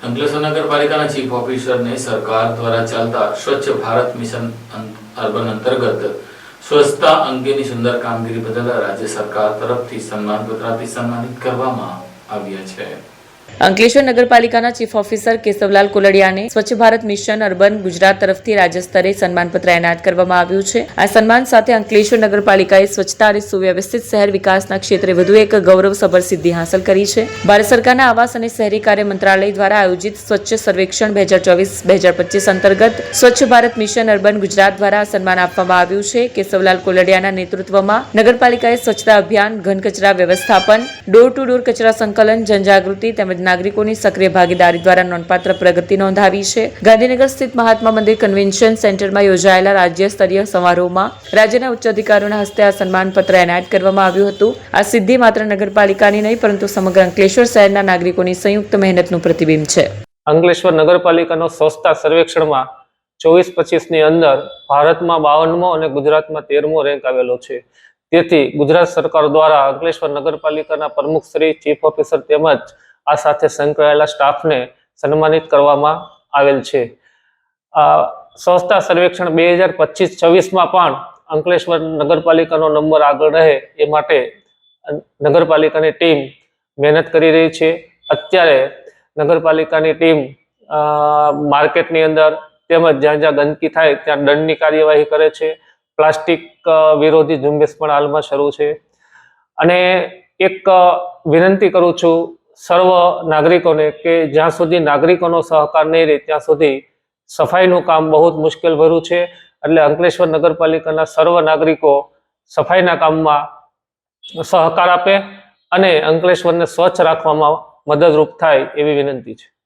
અંકલેશ્વર નગરપાલિકાના ચીફ ઓફિસરને સરકાર દ્વારા ચાલતા સ્વચ્છ ભારત મિશન અર્બન અંતર્ગત સ્વચ્છતા અંગેની સુંદર કામગીરી બદલ રાજ્ય સરકાર તરફથી સન્માનપત્ર આપી સન્માનિત કરવામાં આવ્યા છે. અંકલેશ્વર નગરપાલિકાના ચીફ ઓફિસર કેશવલાલ કોલડિયાને સ્વચ્છ ભારત મિશન અર્બન ગુજરાત તરફથી રાજ્ય સ્તરે સન્માનપત્ર એનાયત કરવામાં આવ્યું છે. આ સન્માન સાથે અંકલેશ્વર નગરપાલિકાએ સ્વચ્છતા અને સુવ્યવસ્થિત શહેર વિકાસના ક્ષેત્રે વધુ એક ગૌરવસભર સિદ્ધિ હાંસલ કરી છે. ભારત સરકારના આવાસ અને શહેરી કાર્ય મંત્રાલય દ્વારા આયોજિત સ્વચ્છ સર્વેક્ષણ બે હજાર ચોવીસ બે હજાર પચીસ અંતર્ગત સ્વચ્છ ભારત મિશન અર્બન ગુજરાત દ્વારા સન્માન આપવામાં આવ્યું છે. કેશવલાલ કોલડિયાના નેતૃત્વમાં નગરપાલિકાએ સ્વચ્છતા અભિયાન, ઘન કચરા વ્યવસ્થાપન, ડોર ટુ ડોર કચરા સંકલન, જનજાગૃતિ તેમજ નાગરિકોની સક્રિય ભાગીદારી દ્વારા નોંધપાત્ર પ્રગતિ નોંધાવી છે. ગાંધીનગર સ્થિત મહાત્મા મંદિર કન્વેન્શન સેન્ટરમાં યોજાયેલા રાજ્ય સ્તરીય સમારોહમાં રાજ્યના ઉચ્ચ અધિકારીઓના હસ્તે આ સન્માનપત્ર એનાયત કરવામાં આવ્યું હતું. આ સિદ્ધિ માત્ર નગરપાલિકાની નહીં, પરંતુ સમગ્ર અંકલેશ્વર શહેરના નાગરિકોની સંયુક્ત મહેનતનું પ્રતિબિંબ છે. અંકલેશ્વર નગરપાલિકાનો સ્વચ્છતા સર્વેક્ષણમાં ચોવીસ પચીસની અંદર ભારતમાં બાવનમો અને ગુજરાતમાં તેરમો રેન્ક આવેલો છે. તેથી ગુજરાત સરકાર દ્વારા અંકલેશ્વર નગરપાલિકાના પ્રમુખ શ્રી, ચીફ ઓફિસર તેમજ આ સાથે સંકળાયેલા સ્ટાફને સન્માનિત કરવામાં આવેલ છે. સંસ્થા સર્વેક્ષણ બે હજાર પચીસ છવ્વીસમાં પણ અંકલેશ્વર નગરપાલિકાનો નંબર આગળ રહે એ માટે નગરપાલિકાની ટીમ મહેનત કરી રહી છે. અત્યારે નગરપાલિકાની ટીમ માર્કેટની અંદર તેમજ જ્યાં જ્યાં ગંદકી થાય ત્યાં દંડની કાર્યવાહી કરે છે. પ્લાસ્ટિક વિરોધી ઝુંબેશ પણ હાલમાં શરૂ છે. અને એક વિનંતી કરું છું સર્વ નાગરિકોને કે જ્યાં સુધી નાગરિકોનો સહકાર નહીં રહે, ત્યાં સુધી સફાઈનું કામ બહુ જ મુશ્કેલ ભર્યું છે. એટલે અંકલેશ્વર નગરપાલિકાના સર્વ નાગરિકો સફાઈના કામમાં સહકાર આપે અને અંકલેશ્વરને સ્વચ્છ રાખવામાં મદદરૂપ થાય એવી વિનંતી છે.